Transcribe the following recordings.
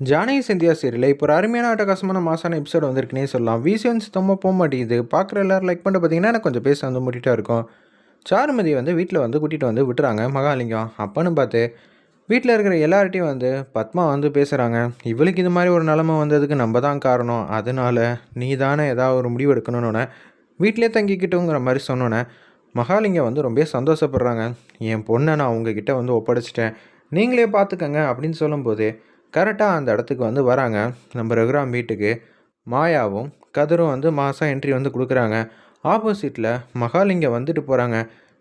Janaki Scindia serial இப்போ ஒரு அருமையான அட்டகாசமான மாசான எபிசோட் வந்திருக்குனே சொல்லலாம். விசியன் சுத்தமாக போக மாட்டேங்குது. பார்க்குற எல்லாரும் லைக் பண்ணிட்டு பார்த்தீங்கன்னா எனக்கு கொஞ்சம் பேச வந்து முட்டிட்டா இருக்கும். சாருமதி வந்து வீட்டில் வந்து கூட்டிகிட்டு வந்து விட்டுறாங்க. மகாலிங்கம் அப்பன்னு பார்த்து வீட்டில் இருக்கிற எல்லார்ட்டையும் வந்து பத்மா வந்து பேசுகிறாங்க இவளுக்கு இது மாதிரி ஒரு நிலமை வந்ததுக்கு நம்ம தான் காரணம். அதனால நீ தானே ஏதாவது ஒரு முடிவு எடுக்கணும்னு வீட்டிலே தங்கிக்கிட்டோங்கிற மாதிரி சொன்னோன்னே மகாலிங்கம் வந்து ரொம்ப சந்தோஷப்படுறாங்க. என் பொண்ணை நான் உங்ககிட்ட வந்து ஒப்படைச்சிட்டேன். நீங்களே பார்த்துக்கங்க அப்படின்னு சொல்லும்போது கரெக்டாக அந்த இடத்துக்கு வந்து வராங்க. நம்ம ரகுராம் வீட்டுக்கு. மாயாவும் கதிரும் வந்து மாதம் என்ட்ரி வந்து கொடுக்குறாங்க. ஆப்போசிட்டில் மகாலிங்கம் வந்துட்டு போகிறாங்க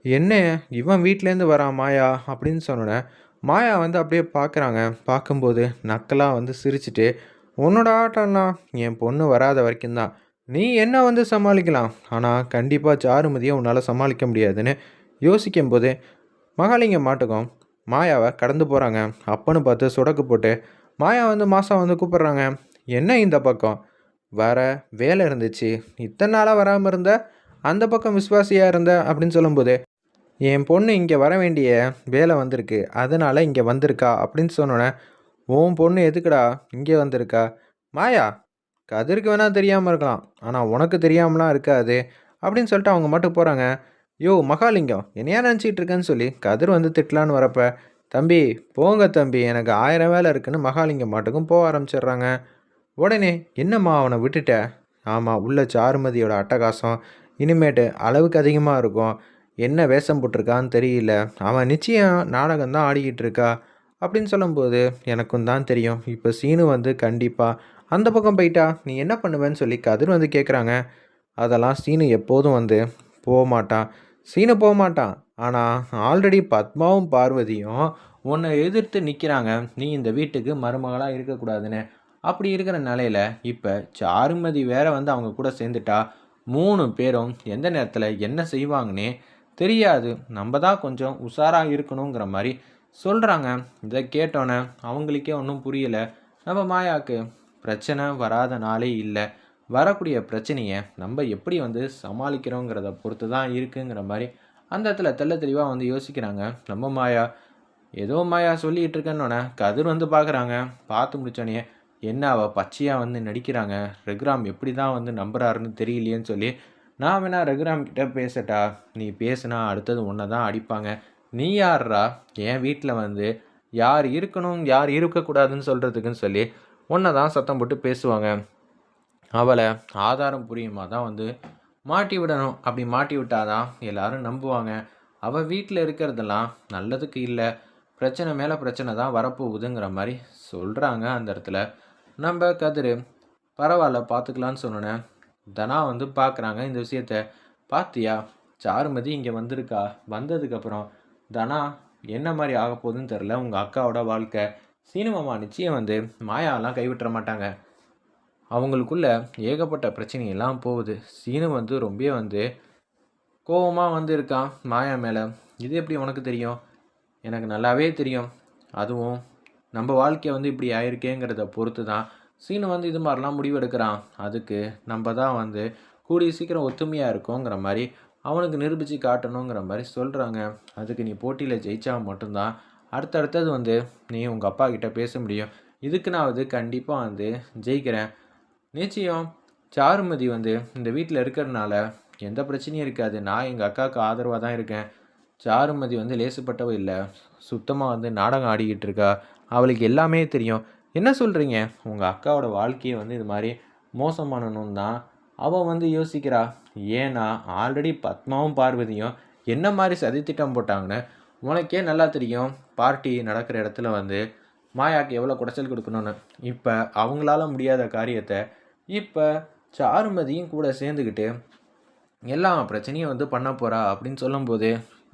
என்ன? இவன் வீட்டிலேருந்து வரான் மாயா? அப்படின்னு சொன்னோன்னே மாயா வந்து அப்படியே பார்க்குறாங்க பார்க்கும்போது நக்கலாக வந்து சிரிச்சிட்டு உன்னோட ஆட்டம்னா என் பொண்ணு வராத வரைக்கும் தான். நீ என்ன வந்து சமாளிக்கலாம்? ஆனால் கண்டிப்பாக சாருமதியை உன்னால் சமாளிக்க முடியாதுன்னு யோசிக்கும் போது மகாலிங்கம் மாட்டுக்கும் மாயாவை கடந்து போகிறாங்க அப்பன்னு பார்த்து சுடக்கு போட்டு மாயா வந்து மாதம் வந்து கூப்பிட்றாங்க என்ன இந்த பக்கம்? வர வேலை இருந்துச்சு. இத்தனை நாளாக வராமல் இருந்த? அந்த பக்கம் விஸ்வாசியாக இருந்த? அப்படின்னு சொல்லும்போது என் பொண்ணு இங்கே வர வேண்டிய வேலை வந்திருக்கு. அதனால் இங்கே வந்திருக்கா? அப்படின்னு சொன்னோன்னே உன் பொண்ணு எதுக்குடா இங்கே வந்திருக்கா? மாயா கதிருக்கு வேணால் தெரியாமல் இருக்கலாம். ஆனால் உனக்கு தெரியாமலாம் இருக்காது. அப்படின்னு சொல்லிட்டு அவங்க மட்டும் போகிறாங்க யோ மகாலிங்கம் என்னையா நினச்சிட்டு இருக்கேன்னு சொல்லி கதிர் வந்து திட்டலான்னு வரப்போ தம்பி போங்க தம்பி. எனக்கு ஆயிரம் வேலை இருக்குன்னு மகாலிங்கம் மாட்டுக்கும் போக ஆரம்பிச்சிடுறாங்க. உடனே என்னம்மா அவனை விட்டுட்ட? ஆமாம் உள்ள சாருமதியோட அட்டகாசம். இனிமேட்டு அளவுக்கு அதிகமாக இருக்கும். என்ன வேஷம் போட்டிருக்கான்னு தெரியல. அவன் நிச்சயம் நாடகம் தான் ஆடிக்கிட்டு இருக்கா அப்படின்னு சொல்லும்போது எனக்கும் தான் தெரியும். இப்போ சீனு வந்து கண்டிப்பாக அந்த பக்கம் போயிட்டா நீ என்ன பண்ணுவேன்னு சொல்லி கதிர் வந்து கேட்குறாங்க அதெல்லாம் சீனு எப்போதும் வந்து போக மாட்டான் சீனு போக மாட்டான் ஆனால் ஆல்ரெடி பத்மாவும் பார்வதியும் உன்னை எதிர்த்து நிற்கிறாங்க நீ இந்த வீட்டுக்கு மருமகளாக இருக்கக்கூடாதுன்னு. அப்படி இருக்கிற நிலையில் இப்போ சாருமதி வேற வந்து அவங்க கூட சேர்ந்துட்டா மூணு பேரும் எந்த நேரத்தில் என்ன செய்வாங்கன்னே தெரியாது. நம்ம தான் கொஞ்சம் உஷாராக இருக்கணுங்கிற மாதிரி சொல்கிறாங்க இதை கேட்டோன்னே அவங்களுக்கே ஒன்றும் புரியலை. நம்ம மாயாவுக்கு பிரச்சனை வராத நாளே இல்லை. வரக்கூடிய பிரச்சனையை நம்ம எப்படி வந்து சமாளிக்கிறோங்கிறத பொறுத்து தான் இருக்குங்கிற மாதிரி அந்த இடத்துல தெள்ள தெளிவாக வந்து யோசிக்கிறாங்க. நம்ம மாயா ஏதோ மாயா சொல்லிகிட்டு இருக்கேன்னொன்னே கதிர் வந்து பார்க்குறாங்க பார்த்து முடிச்சோடனே என்ன அவள் பச்சையாக வந்து நடிக்கிறாங்க? ரகுராம் எப்படி தான் வந்து நம்புறாருன்னு தெரியலையேன்னு சொல்லி நான் வேணா ரகுராம் கிட்ட பேசட்டா? நீ பேசுனா அடுத்தது உன்னை தான் அடிப்பாங்க. நீ யார்ரா என் வீட்டில் வந்து யார் இருக்கணும் யார் இருக்கக்கூடாதுன்னு சொல்கிறதுக்குன்னு சொல்லி உன்னை தான் சத்தம் போட்டு பேசுவாங்க. அவளை ஆதாரம் புரியுமா? தான் வந்து மாட்டி விடணும். அப்படி மாட்டி விட்டாதான் எல்லாரும் நம்புவாங்க. அவள் வீட்டில் இருக்கிறதெல்லாம் நல்லதுக்கு இல்லை. பிரச்சனை மேலே பிரச்சனை தான் வரப்போகுதுங்கிற மாதிரி சொல்கிறாங்க அந்த இடத்துல. நம்ம கதிர் பரவாயில்ல பார்த்துக்கலான்னு சொன்னோன்னே தனா வந்து பார்க்குறாங்க இந்த விஷயத்த. பார்த்தியா சாருமதி இங்கே வந்திருக்கா? வந்ததுக்கப்புறம் தனா என்ன மாதிரி ஆக போகுதுன்னு தெரில உங்கள் அக்காவோட வாழ்க்கை. சீனமாமா நிச்சயம் வந்து மாயாலாம் கைவிட்டுற மாட்டாங்க. அவங்களுக்குள்ள ஏகப்பட்ட பிரச்சனையெல்லாம் போகுது. சீனு வந்து ரொம்ப வந்து கோவமாக வந்து இருக்கான் மாயா மேலே? இது எப்படி உனக்கு தெரியும்? எனக்கு நல்லாவே தெரியும். அதுவும் நம்ம வாழ்க்கை வந்து இப்படி ஆயிருக்கேங்கிறத பொறுத்து தான் சீனு வந்து இது மாதிரிலாம் முடிவெடுக்கிறான். அதுக்கு நம்ம தான் வந்து கூடிய சீக்கிரம் ஒத்துமையாக இருக்கோங்கிற மாதிரி அவனுக்கு நிரூபித்து காட்டணுங்கிற மாதிரி சொல்கிறாங்க அதுக்கு நீ போட்டியில் ஜெயிச்சா மட்டும்தான் அடுத்தடுத்தது வந்து நீ உங்கள் அப்பா கிட்டே பேச முடியும். இதுக்கு நான் வந்து கண்டிப்பாக வந்து ஜெயிக்கிறேன். நிச்சயம். சாருமதி வந்து இந்த வீட்டில் இருக்கிறதுனால எந்த பிரச்சனையும் இருக்காது. நான் எங்கள் அக்காவுக்கு ஆதரவாக தான் இருக்கேன். சாருமதி வந்து லேசுப்பட்டவ இல்லை. சுத்தமாக வந்து நாடகம் ஆடிக்கிட்டு இருக்கா. அவளுக்கு எல்லாமே தெரியும். என்ன சொல்கிறீங்க உங்கள் அக்காவோட வாழ்க்கையை வந்து இது மாதிரி மோசமானணும் தான். அவள் வந்து யோசிக்கிறா ஏன்னா ஆல்ரெடி பத்மாவும் பார்வதியும் என்ன மாதிரி சதித்திட்டம் போட்டாங்கன்னு உனக்கே நல்லா தெரியும். பார்ட்டி நடக்கிற இடத்துல வந்து மாயாக்கு எவ்வளோ குடைச்சல் கொடுக்கணும்னு. இப்போ அவங்களால முடியாத காரியத்தை இப்போ சாருமதியும் கூட சேர்ந்துக்கிட்டு எல்லா பிரச்சனையும் வந்து பண்ண போகிறா அப்படின்னு சொல்லும்போது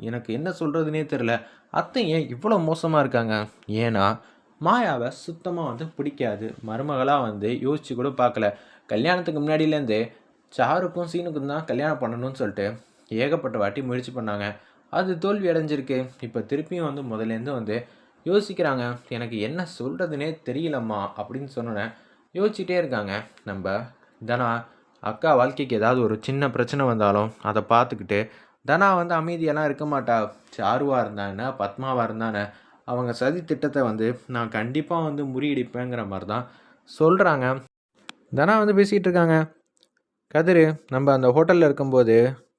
எனக்கு என்ன சொல்கிறதுனே தெரில அத்தை ஏன் இவ்வளோ மோசமாக இருக்காங்க? ஏன்னா மாயாவை சுத்தமாக வந்து பிடிக்காது. மருமகளாக வந்து யோசிச்சு கூட பார்க்கல. கல்யாணத்துக்கு முன்னாடியிலேருந்தே சாருக்கும் சீனுக்கும் தான் கல்யாணம் பண்ணணும்னு சொல்லிட்டு ஏகப்பட்ட வாட்டி முயற்சி பண்ணாங்க. அது தோல்வி அடைஞ்சிருக்கு. இப்போ திருப்பியும் வந்து முதலேருந்து வந்து யோசிக்கிறாங்க எனக்கு என்ன சொல்கிறதுனே தெரியலம்மா அப்படின்னு சொன்னோன்னே யோசிச்சுட்டே இருக்காங்க. நம்ம தனா அக்கா வாழ்க்கைக்கு ஏதாவது ஒரு சின்ன பிரச்சனை வந்தாலும் அதை பார்த்துக்கிட்டு தனா வந்து அமைதியெல்லாம் இருக்க மாட்டா. சாருவாக இருந்தானே பத்மாவாக இருந்தானே அவங்க சதி திட்டத்தை வந்து நான் கண்டிப்பாக வந்து முறியடிப்பேங்கிற மாதிரி தான் சொல்கிறாங்க தனா வந்து பேசிகிட்டு இருக்காங்க. கதிர் நம்ம அந்த ஹோட்டலில் இருக்கும்போது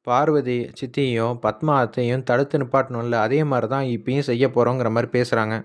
பார்வதி சித்தியும் பத்மா அத்தையும் தடுத்து நிப்பாட்டணும்ல அதே மாதிரி தான் இப்பயும் செய்ய போகிறோங்கிற மாதிரி பேசுகிறாங்க